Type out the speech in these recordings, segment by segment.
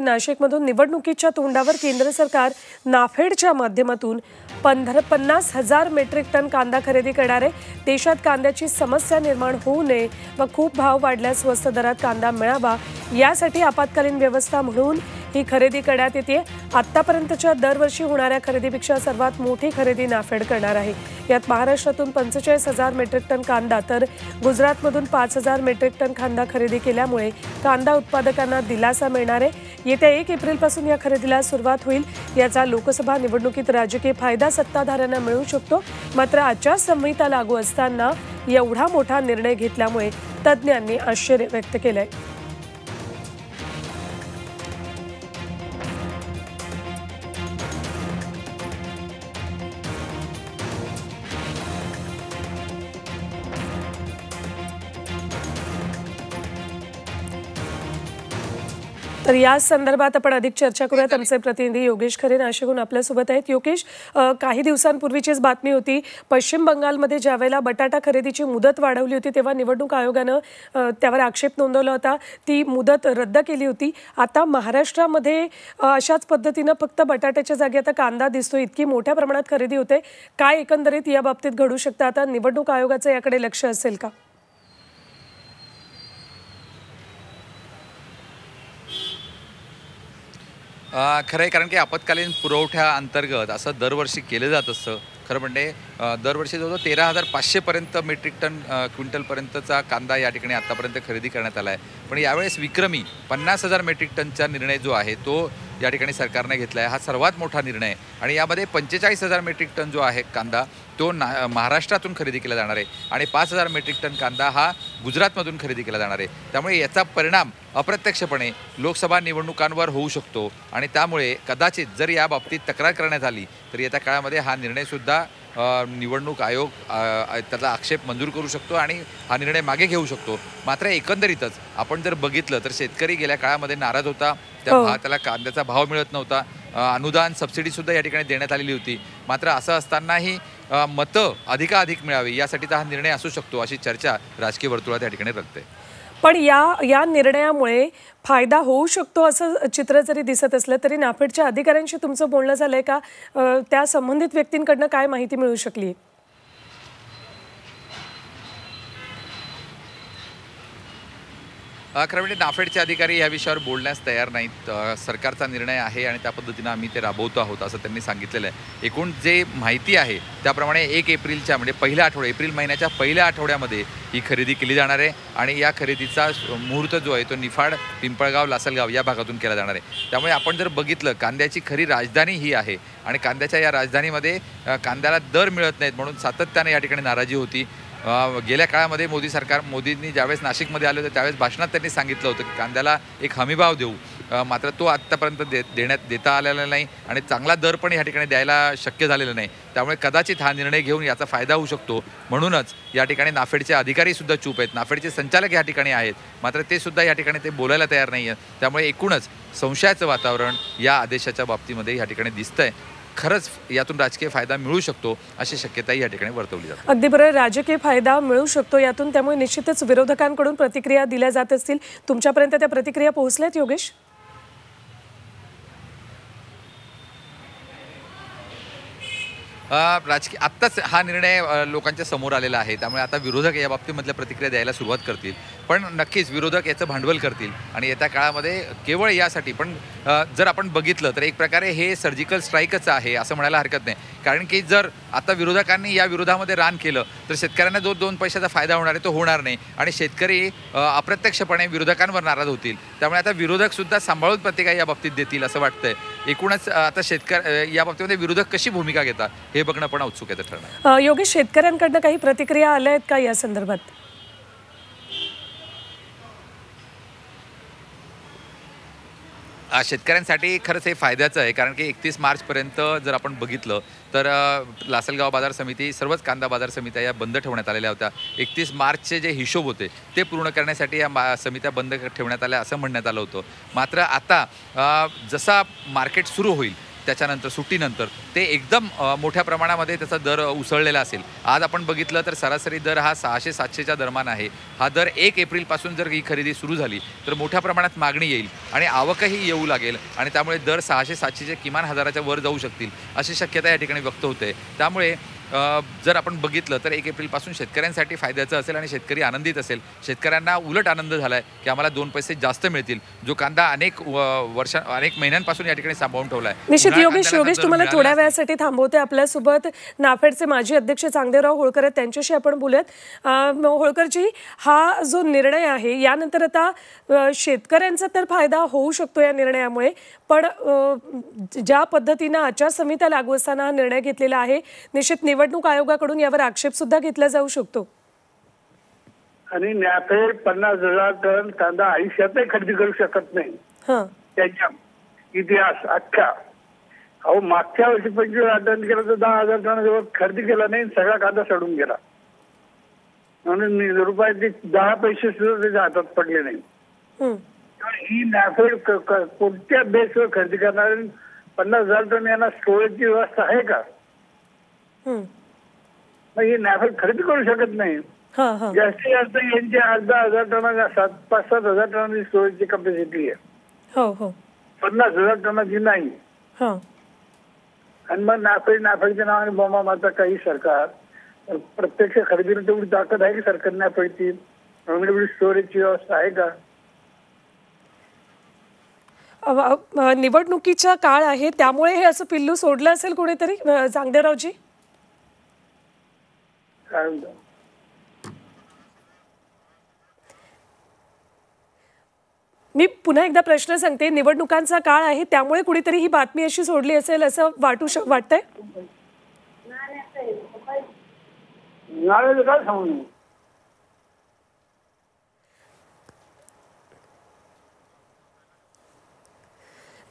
नाशिकमधून निवडणुकीच्या तोंडावर केंद्र सरकार नाफेडच्या माध्यमातून पंधरा पन्नास हजार मेट्रिक टन कांदा खरेदी करणार आहे देशात कांद्याची समस्या निर्माण होऊ नये व खूप भाव वाढल्यास स्वस्त दरात कांदा मिळावा यासाठी आपत्कालीन व्यवस्था म्हणून ही खरेदी करण्यात येते. आत्तापर्यंतच्या दरवर्षी होणाऱ्या खरेदीपेक्षा सर्वात मोठी खरेदी नाफेड करणार आहे. यात महाराष्ट्रातून पंचेचाळीस हजार मेट्रिक टन कांदा तर गुजरातमधून पाच हजार मेट्रिक टन कांदा खरेदी केल्यामुळे कांदा उत्पादकांना दिलासा मिळणार आहे. येत्या एक एप्रिलपासून या खरेदीला सुरुवात होईल. याचा लोकसभा निवडणुकीत राजकीय फायदा सत्ताधाऱ्यांना मिळू शकतो. मात्र आचारसंहिता लागू असताना एवढा मोठा निर्णय घेतल्यामुळे तज्ज्ञांनी आश्चर्य व्यक्त केलंय. तर या संदर्भात आपण अधिक चर्चा करूयात. आमचे प्रतिनिधी योगेश खरे नाशिकहून आपल्यासोबत आहेत. योगेश काही दिवसांपूर्वीचीच बातमी होती. पश्चिम बंगालमध्ये ज्यावेळेला बटाटा खरेदीची मुदत वाढवली होती तेव्हा निवडणूक आयोगानं त्यावर आक्षेप नोंदवला होता. ती मुदत रद्द केली होती. आता महाराष्ट्रामध्ये अशाच पद्धतीनं फक्त बटाट्याच्या जागी आता कांदा दिसतो इतकी मोठ्या प्रमाणात खरेदी होते. काय एकंदरीत या बाबतीत घडू शकतं? आता निवडणूक आयोगाचं याकडे लक्ष असेल का? खरं आहे कारण की आपत्कालीन पुरवठ्या अंतर्गत असं दरवर्षी केलं जात असतं. खरं म्हणजे दरवर्षी जवळजवळ तेरा हजार पाचशेपर्यंत मेट्रिक टन क्विंटलपर्यंतचा कांदा या ठिकाणी आत्तापर्यंत खरेदी करण्यात आला आहे. पण यावेळेस विक्रमी पन्नास हजार मेट्रिक टनचा निर्णय जो आहे तो या ठिकाणी सरकारने घेतला आहे. हा सर्वात मोठा निर्णय आणि यामध्ये पंचेचाळीस हजार मेट्रिक टन जो आहे कांदा तो ना महाराष्ट्रातून खरेदी केला जाणार आहे. आणि पाच हजार मेट्रिक टन कांदा हा गुजरातमधून खरेदी केला जाणार आहे. त्यामुळे याचा परिणाम अप्रत्यक्षपणे लोकसभा निवडणुकांवर होऊ शकतो आणि त्यामुळे कदाचित जर या बाबतीत तक्रार करण्यात आली तर येत्या काळामध्ये हा निर्णयसुद्धा निवडणूक आयोग त्याचा आक्षेप मंजूर करू शकतो आणि हा निर्णय मागे घेऊ शकतो. मात्र एकंदरीतच आपण जर बघितलं तर शेतकरी गेल्या काळामध्ये नाराज होता. त्या हो. त्याला कांद्याचा भाव मिळत नव्हता. अनुदान सबसिडीसुद्धा या ठिकाणी देण्यात आलेली होती. मात्र असं असतानाही मतं अधिकाधिक मिळावी यासाठीचा हा निर्णय असू शकतो अशी चर्चा राजकीय वर्तुळात या ठिकाणी रंगते. पण या या निर्णयामुळे फायदा होऊ शकतो असं चित्र जरी दिसत असलं तरी नाफेडच्या अधिकाऱ्यांशी तुमचं बोलणं झालंय का? त्या संबंधित व्यक्तींकडनं काय माहिती मिळू शकली? खरं म्हणजे नाफेडचे अधिकारी या विषयावर बोलण्यास तयार नाहीत. सरकारचा निर्णय आहे आणि त्या पद्धतीनं आम्ही ते राबवतो आहोत असं त्यांनी सांगितलेलं आहे. एकूण जे माहिती आहे त्याप्रमाणे एक एप्रिलच्या म्हणजे पहिल्या आठवड्या एप्रिल महिन्याच्या पहिल्या आठवड्यामध्ये ही खरेदी केली जाणार आहे आणि या खरेदीचा मुहूर्त जो आहे तो निफाड पिंपळगाव लासलगाव या भागातून केला जाणार आहे. त्यामुळे आपण जर बघितलं कांद्याची खरी राजधानी ही आहे आणि कांद्याच्या या राजधानीमध्ये कांद्याला दर मिळत नाहीत म्हणून सातत्याने या ठिकाणी नाराजी होती. गेल्या काळामध्ये मोदी सरकार मोदींनी ज्यावेळेस नाशिकमध्ये आले होते त्यावेळेस भाषणात त्यांनी सांगितलं होतं की कांद्याला एक हमीभाव देऊ. मात्र तो आत्तापर्यंत दे देण्यात देता आलेला नाही आणि चांगला दर पण या ठिकाणी द्यायला शक्य झालेलं नाही. त्यामुळे कदाचित हा निर्णय घेऊन याचा फायदा होऊ शकतो. म्हणूनच या ठिकाणी नाफेडचे अधिकारीसुद्धा चूप आहेत. नाफेडचे संचालक या ठिकाणी आहेत. मात्र ते सुद्धा या ठिकाणी ते बोलायला तयार नाही आहेत त्यामुळे एकूणच संशयाचं वातावरण या आदेशाच्या बाबतीमध्ये या ठिकाणी दिसतंय. खरंच यातून राजकीय फायदा मिळू शकतो अशी शक्यताही या ठिकाणी वर्तवली जाते. अगदी बरोबर राजकीय फायदा मिळू शकतो यातून त्यामुळे निश्चितच विरोधकांकडून प्रतिक्रिया दिल्या जात असतील. तुमच्यापर्यंत त्या प्रतिक्रिया पोहोचल्यात योगेश? राजकीय आत्ताच हा निर्णय लोकांच्या समोर आलेला आहे. त्यामुळे आता विरोधक या बाबतीमधल्या प्रतिक्रिया द्यायला सुरुवात करतील. पण नक्कीच विरोधक याचं भांडवल करतील. आणि येत्या काळामध्ये केवळ यासाठी पण जर आपण बघितलं तर एक प्रकारे हे सर्जिकल स्ट्राईकच आहे असं म्हणायला हरकत नाही. कारण की जर आता विरोधकांनी या विरोधामध्ये रान केलं तर शेतकऱ्यांना जो दोन पैशाचा फायदा होणार आहे तो होणार नाही. आणि शेतकरी अप्रत्यक्षपणे विरोधकांवर नाराज होतील. त्यामुळे आता विरोधक सुद्धा सांभाळून प्रत्येका या बाबतीत देतील असं वाटतंय. एकूणच आता शेतकरी या बाबतीमध्ये विरोधक कशी भूमिका घेतात हे बघणं पण औत्सुक्याचं ठरणार. योगेश शेतकऱ्यांकडनं काही प्रतिक्रिया आल्या आहेत का या संदर्भात? शेतकऱ्यांसाठी खरंच हे फायद्याचं आहे. कारण की एकतीस मार्चपर्यंत जर आपण बघितलं तर लासलगाव बाजार समिती सर्वच कांदा बाजार समित्या या बंद ठेवण्यात आलेल्या होत्या. एकतीस मार्चचे जे हिशोब होते ते पूर्ण करण्यासाठी या मा समित्या बंद ठेवण्यात आल्या असं म्हणण्यात आलं होतं. मात्र आता जसा मार्केट सुरू होईल त्याच्यानंतर सुट्टीनंतर ते एकदम मोठ्या प्रमाणामध्ये त्याचा दर उसळलेला असेल. आज आपण बघितलं तर सरासरी दर हा सहाशे सातशेच्या दरम्यान आहे. हा दर एक एप्रिलपासून जर ही खरेदी सुरू झाली तर मोठ्या प्रमाणात मागणी येईल आणि आवकही येऊ लागेल आणि त्यामुळे दर सहाशे सातशेचे किमान हजाराच्या वर जाऊ शकतील अशी शक्यता या ठिकाणी व्यक्त होते. त्यामुळे जर आपण बघितलं तर एक एप्रिलपासून शेतकऱ्यांसाठी फायद्याचं असेल आणि शेतकरी आनंदित असेल. शेतकऱ्यांना उलट आनंद झाला आहे की आम्हाला दोन पैसे जास्त मिळतील जो कांदा अनेक वर्षा अनेक महिन्यांपासून या ठिकाणी सांभाळून ठेवला आहे निश्चित योगेश योगेश तुम्हाला थोड्या वेळासाठी थांबवते आपल्यासोबत. नाफेडचे माजी अध्यक्ष चांगदेराव होळकर आहेत त्यांच्याशी आपण बोलूयात. होळकरजी हा जो निर्णय आहे यानंतर आता शेतकऱ्यांचा तर फायदा होऊ शकतो या निर्णयामुळे पण ज्या पद्धतीनं आचारसंहिता लागू असताना हा निर्णय घेतलेला आहे निश्चित निवडणूक आयोगाकडून यावर आक्षेप सुद्धा घेतला जाऊ शकतो. आणि नॅफेड पन्नास हजार टन कांदा आयुष्यातही खरेदी करू शकत नाही. हां. त्याच्या इतिहास अख्खा अहो मागच्या वर्षी पंचवीस हजार टन केलं तर दहा हजार टन जवळ खरेदी केला नाही सगळा कांदा सडून गेला. म्हणून रुपयाचे दहा पैसे सुद्धा त्याच्या हातात पडले नाही. हं. ही नॅफेड कोणत्या बेसवर खरेदी करणार पन्नास हजार टन यांना स्टोरेजची व्यवस्था आहे का. मग ही नॅफेड खरेदी करू शकत नाही. हां हां. जास्तीत जास्त यांची आठ दहा हजार टनाच्या सात पाच सात हजार टनाची स्टोरेजची कॅपॅसिटी आहे. हो हो. पन्नास हजार टनाची नाही. हां. आणि मग नाफेड नाफेडच्या नावाने बोंबा मारता काही सरकार. प्रत्यक्ष खरेदीला तेवढी ताकद आहे की सरकार नाफेडची? एवढी स्टोरेजची व्यवस्था आहे का? निवडणुकीचा काळ आहे त्यामुळे हे असं पिल्लू सोडलं असेल कोणीतरी अ, मी पुन्हा एकदा प्रश्न सांगते निवडणुकांचा काळ आहे त्यामुळे कुणीतरी ही बातमी अशी सोडली असेल असं वाटू श वाटतंय?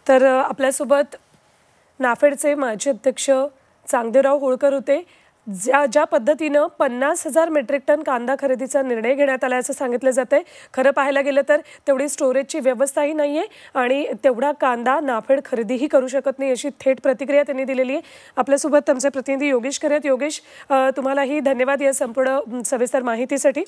तर आपल्यासोबत नाफेडचे माजी अध्यक्ष चांगदेराव होळकर होते. ज्या ज्या पद्धतीनं पन्नास हजार मेट्रिक टन कांदा खरेदीचा निर्णय घेण्यात आला असं सांगितलं जातं आहे. खरं पाहायला गेलं तर तेवढी स्टोरेजची व्यवस्थाही नाही आहे आणि तेवढा कांदा नाफेड खरेदीही करू शकत नाही अशी थेट प्रतिक्रिया त्यांनी दिलेली आहे. आपल्यासोबत आमचे प्रतिनिधी योगेश करत योगेश तुम्हालाही धन्यवाद या संपूर्ण सविस्तर माहितीसाठी.